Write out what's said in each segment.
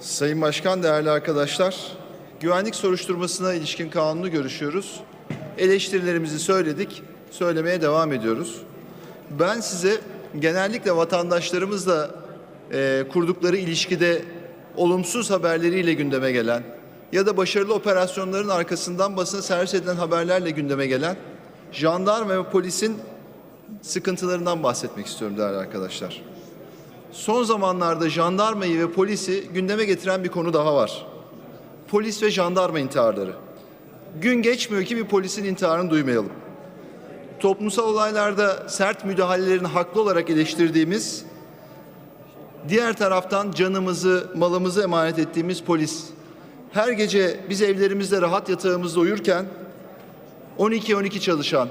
Sayın Başkan, değerli arkadaşlar, güvenlik soruşturmasına ilişkin kanunu görüşüyoruz. Eleştirilerimizi söyledik, söylemeye devam ediyoruz. Ben size genellikle vatandaşlarımızla e, kurdukları ilişkide olumsuz haberleriyle gündeme gelen ya da başarılı operasyonların arkasından basına servis edilen haberlerle gündeme gelen jandarma ve polisin sıkıntılarından bahsetmek istiyorum değerli arkadaşlar. Son zamanlarda jandarmayı ve polisi gündeme getiren bir konu daha var. Polis ve jandarma intiharları. Gün geçmiyor ki bir polisin intiharını duymayalım. Toplumsal olaylarda sert müdahalelerini haklı olarak eleştirdiğimiz, diğer taraftan canımızı, malımızı emanet ettiğimiz polis. Her gece biz evlerimizde rahat yatağımızda uyurken 12-12 çalışan,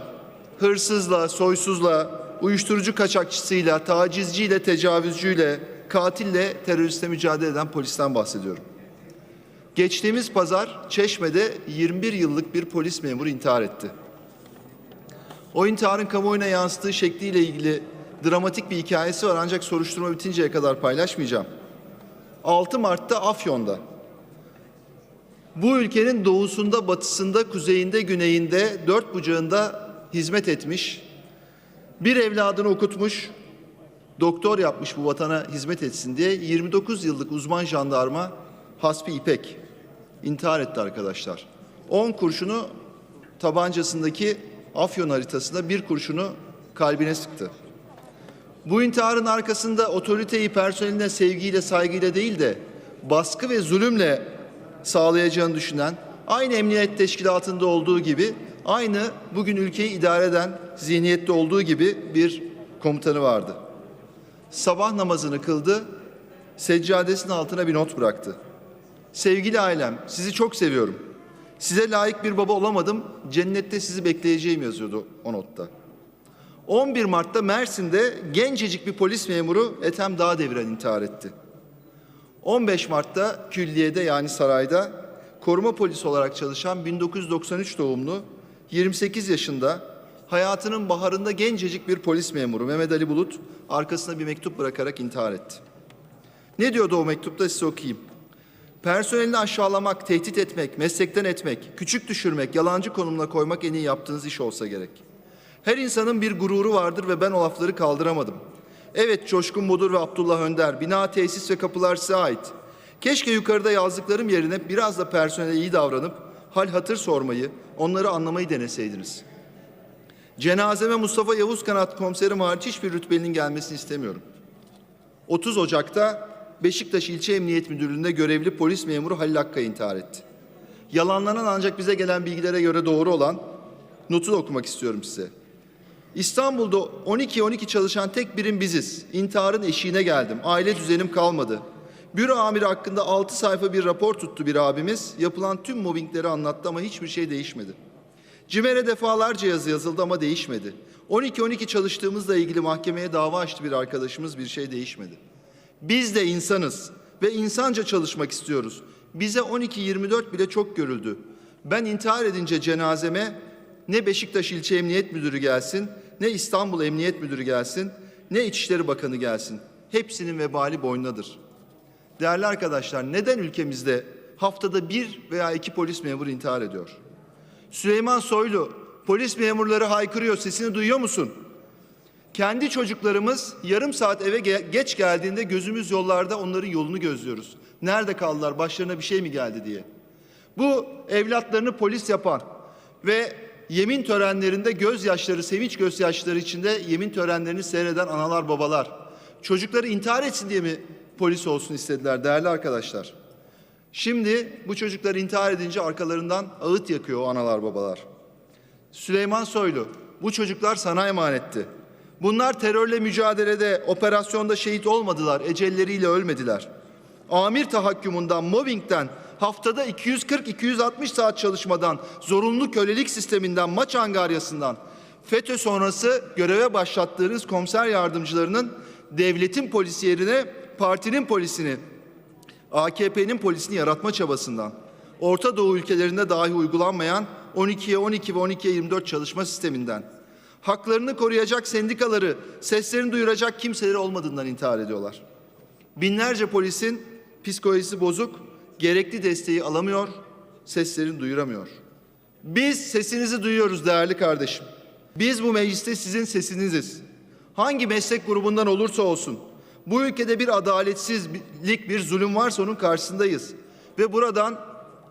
hırsızla, soysuzla, uyuşturucu kaçakçısıyla, tacizciyle, tecavüzcüyle, katille, teröristle mücadele eden polisten bahsediyorum. Geçtiğimiz pazar Çeşme'de 21 yıllık bir polis memuru intihar etti. O intiharın kamuoyuna yansıttığı şekliyle ilgili dramatik bir hikayesi var ancak soruşturma bitinceye kadar paylaşmayacağım. 6 Mart'ta Afyon'da bu ülkenin doğusunda, batısında, kuzeyinde, güneyinde, dört bucağında hizmet etmiş, bir evladını okutmuş, doktor yapmış bu vatana hizmet etsin diye 29 yıllık uzman jandarma Hasbi İpek intihar etti arkadaşlar. 10 kurşunu tabancasındaki Afyon haritasında bir kurşunu kalbine sıktı. Bu intiharın arkasında otoriteyi personeline sevgiyle, saygıyla değil de baskı ve zulümle sağlayacağını düşünen, aynı emniyet teşkilatında olduğu gibi, aynı bugün ülkeyi idare eden zihniyette olduğu gibi bir komutanı vardı. Sabah namazını kıldı, seccadesinin altına bir not bıraktı. Sevgili ailem, sizi çok seviyorum. Size layık bir baba olamadım, cennette sizi bekleyeceğim yazıyordu o notta. 11 Mart'ta Mersin'de gencecik bir polis memuru Ethem Dağdeviren intihar etti. 15 Mart'ta külliyede yani sarayda koruma polisi olarak çalışan 1993 doğumlu 28 yaşında hayatının baharında gencecik bir polis memuru Mehmet Ali Bulut arkasına bir mektup bırakarak intihar etti. Ne diyordu o mektupta size okuyayım. Personelini aşağılamak, tehdit etmek, meslekten etmek, küçük düşürmek, yalancı konumuna koymak en iyi yaptığınız iş olsa gerek. Her insanın bir gururu vardır ve ben o lafları kaldıramadım. Evet Coşkun Bodur ve Abdullah Önder, bina, tesis ve kapılar size ait. Keşke yukarıda yazdıklarım yerine biraz da personele iyi davranıp hal hatır sormayı, onları anlamayı deneseydiniz. Cenazeme Mustafa Yavuz Kanat komiserim hariç hiçbir rütbelinin gelmesini istemiyorum. 30 Ocak'ta Beşiktaş İlçe Emniyet Müdürlüğü'nde görevli polis memuru Halil Akkaya intihar etti. Yalanlanan ancak bize gelen bilgilere göre doğru olan notu da okumak istiyorum size. İstanbul'da 12-12 çalışan tek birim biziz. İntiharın eşiğine geldim. Aile düzenim kalmadı. Büro amiri hakkında 6 sayfa bir rapor tuttu bir abimiz. Yapılan tüm mobbingleri anlattı ama hiçbir şey değişmedi. CİMER'e defalarca yazı yazıldı ama değişmedi. 12-12 çalıştığımızla ilgili mahkemeye dava açtı bir arkadaşımız bir şey değişmedi. Biz de insanız ve insanca çalışmak istiyoruz. Bize 12-24 bile çok görüldü. Ben intihar edince cenazeme ne Beşiktaş İlçe Emniyet Müdürü gelsin, ne İstanbul Emniyet Müdürü gelsin, ne İçişleri Bakanı gelsin. Hepsinin vebali boynadır. Değerli arkadaşlar, neden ülkemizde haftada bir veya iki polis memuru intihar ediyor? Süleyman Soylu, polis memurları haykırıyor, sesini duyuyor musun? Kendi çocuklarımız yarım saat eve ge- geç geldiğinde gözümüz yollarda onların yolunu gözlüyoruz. Nerede kaldılar, başlarına bir şey mi geldi diye. Bu evlatlarını polis yapan ve yemin törenlerinde gözyaşları, sevinç gözyaşları içinde yemin törenlerini seyreden analar babalar. Çocukları intihar etsin diye mi polis olsun istediler değerli arkadaşlar? Şimdi bu çocuklar intihar edince arkalarından ağıt yakıyor o analar babalar. Süleyman Soylu, bu çocuklar sana emanetti. Bunlar terörle mücadelede, operasyonda şehit olmadılar, ecelleriyle ölmediler. Amir tahakkümünden, mobbingden, haftada 240-260 saat çalışmadan, zorunlu kölelik sisteminden, maç angaryasından, FETÖ sonrası göreve başlattığınız komiser yardımcılarının devletin polisi yerine partinin polisini, AKP'nin polisini yaratma çabasından, Orta Doğu ülkelerinde dahi uygulanmayan 12'ye 12 ve 12'ye 24 çalışma sisteminden, haklarını koruyacak sendikaları, seslerini duyuracak kimseleri olmadığından intihar ediyorlar. Binlerce polisin psikolojisi bozuk, gerekli desteği alamıyor, seslerini duyuramıyor. Biz sesinizi duyuyoruz değerli kardeşim. Biz bu mecliste sizin sesiniziz. Hangi meslek grubundan olursa olsun bu ülkede bir adaletsizlik, bir zulüm varsa onun karşısındayız. Ve buradan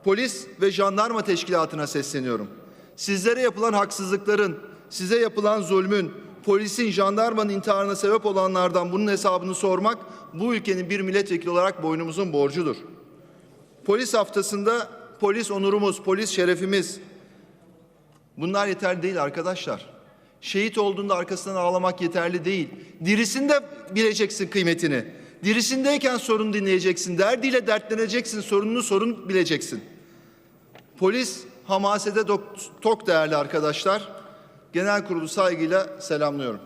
polis ve jandarma teşkilatına sesleniyorum. Sizlere yapılan haksızlıkların, size yapılan zulmün, polisin, jandarmanın intiharına sebep olanlardan bunun hesabını sormak bu ülkenin bir milletvekili olarak boynumuzun borcudur. Polis haftasında polis onurumuz, polis şerefimiz, Bunlar yeterli değil arkadaşlar. Şehit olduğunda arkasından ağlamak yeterli değil. Dirisinde bileceksin kıymetini. Dirisindeyken sorun dinleyeceksin. Derdiyle dertleneceksin. Sorununu sorun bileceksin. Polis hamasede tok değerli arkadaşlar. Genel kurulu saygıyla selamlıyorum.